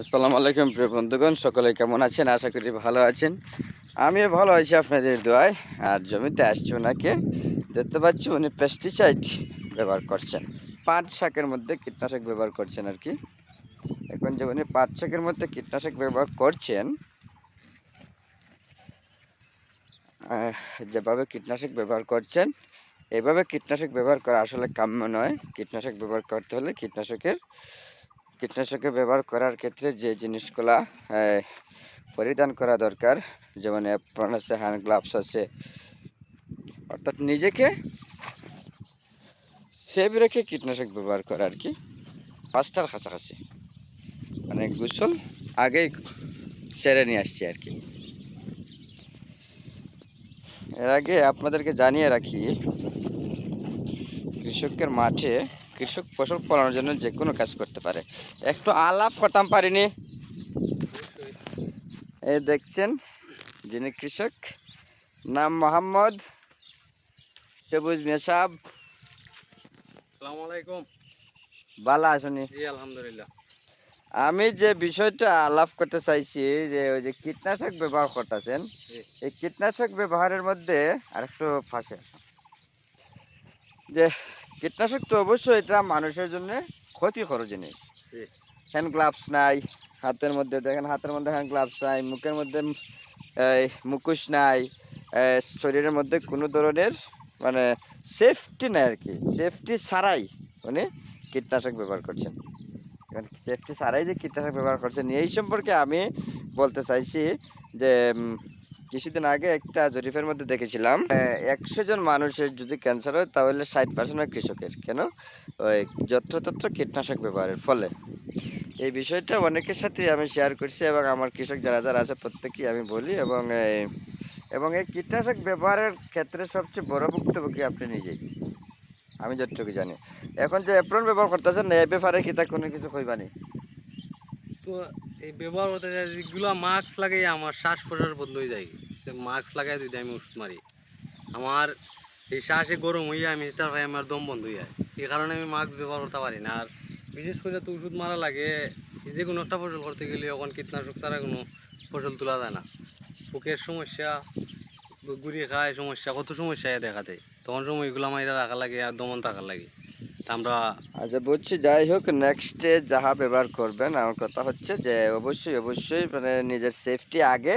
আসসালামু আলাইকুম প্রিয় বন্ধুগণ, সকলে কেমন আছেন? আশা করি ভালো আছেন। আমিও ভালো আছি আপনাদের দোয়ায়। আর জমিতে আসছি ওনাকে। দেখতে পাচ্ছি উনি পেস্টিসাইড ব্যবহার করছেন। পাট শাকের মধ্যে কীটনাশক ব্যবহার করছেন আর কি। এখন যে উনি পাট শাকের মধ্যে কীটনাশক ব্যবহার করছেন যেভাবে কীটনাশক ব্যবহার করছেন, এভাবে কীটনাশক ব্যবহার করা আসলে কাম্য নয়। কীটনাশক ব্যবহার করতে হলে কীটনাশকের কীটনাশকের ব্যবহার করার ক্ষেত্রে যে জিনিসগুলা পরিধান করা দরকার, যেমন অ্যাপ্রন আছে হ্যান্ড গ্লাভস আছে, অর্থাৎ নিজেকে সেভ রেখে কীটনাশক ব্যবহার করা আর কি, পাঁচটার কাছাকাছি। মানে গোসল আগেই সেরে নিয়ে আসছি আর কি। এর আগে আপনাদেরকে জানিয়ে রাখি, কৃষকের মাঠে কৃষক ফসল ফলানোর জন্য যে কোনো কাজ করতে পারে। একটু আলাপ করতাম পারিনি। এই দেখছেন যিনি কৃষক নাম মোহাম্মদ সবুজ মেসাব আলাইকুম। বালা আসনি জি আলহামদুলিল্লাহ। আমি যে বিষয়টা আলাপ করতে চাইছি যে ওই যে কীটনাশক ব্যবহার করতেছেন এই কীটনাশক ব্যবহারের মধ্যে আরেকটু ফাঁসে যে কীটনাশক তো অবশ্যই এটা মানুষের জন্য ক্ষতিকর জিনিস। হ্যান্ড গ্লাভস নাই হাতের মধ্যে দেখেন হাতের মধ্যে হ্যান্ড গ্লাভস নাই মুখের মধ্যে মুখোশ নাই শরীরের মধ্যে কোনো ধরনের মানে সেফটি নাই আর কি। সেফটি ছাড়াই উনি কীটনাশক ব্যবহার করছেন। সেফটি ছাড়াই যে কীটনাশক ব্যবহার করছেন এই সম্পর্কে আমি বলতে চাইছি যে কিছুদিন আগে একটা জরিপের মধ্যে দেখেছিলাম একশো জন মানুষের যদি ক্যান্সার হয় তাহলে ষাট পার্সেন্ট হয় কৃষকের। কেন? ওই যত্রতত্র কীটনাশক ব্যবহারের ফলে। এই বিষয়টা অনেকের সাথে আমি শেয়ার করছি এবং আমার কৃষক যারা যারা আছে প্রত্যেকেই আমি বলি এবং এবং এই কীটনাশক ব্যবহারের ক্ষেত্রে সবচেয়ে বড় ভুক্তভোগী আপনি নিজেই। আমি যতটুকু জানি। এখন যে অ্যাপ্রন ব্যবহার করতেছেন না এ ব্যাপারে কি তা কোনো কিছু কইবানি তো এই ব্যবহার হতে যায়, যেগুলো মাস্ক লাগাই আমার শ্বাস প্রশ্বাস বন্ধ হয়ে যায়। সে মাস্ক লাগাই যদি আমি ওষুধ মারি, আমার এই শ্বাসে গরম হয়ে আমি তার ভাই আমার দম বন্ধ হয়ে যায়। এই কারণে আমি মাস্ক ব্যবহার করতে পারি না। আর বিশেষ করে তো ওষুধ মারা লাগে যে কোনো একটা ফসল করতে গেলে এখন কীটনাশক ছাড়া কোনো ফসল তোলা যায় না। পোকের সমস্যা গুড়িয়ে খায় সমস্যা, কত সমস্যা দেখা দেয়। তখন সময় এগুলো আমার রাখা লাগে আর দমন থাকার লাগে। আমরা আচ্ছা বুঝছি। যাই হোক নেক্সটে যাহা ব্যবহার করবেন, আমার কথা হচ্ছে যে, অবশ্যই অবশ্যই মানে নিজের সেফটি আগে,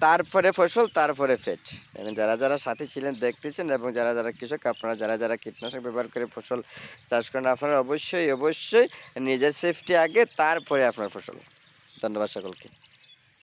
তারপরে ফসল, তারপরে ফেট এবং যারা যারা সাথে ছিলেন, দেখতেছেন, এবং যারা যারা কৃষক, আপনারা যারা যারা কীটনাশক ব্যবহার করে ফসল চাষ করেন, আপনারা অবশ্যই অবশ্যই নিজের সেফটি আগে, তারপরে আপনার ফসল। ধন্যবাদ সকলকে।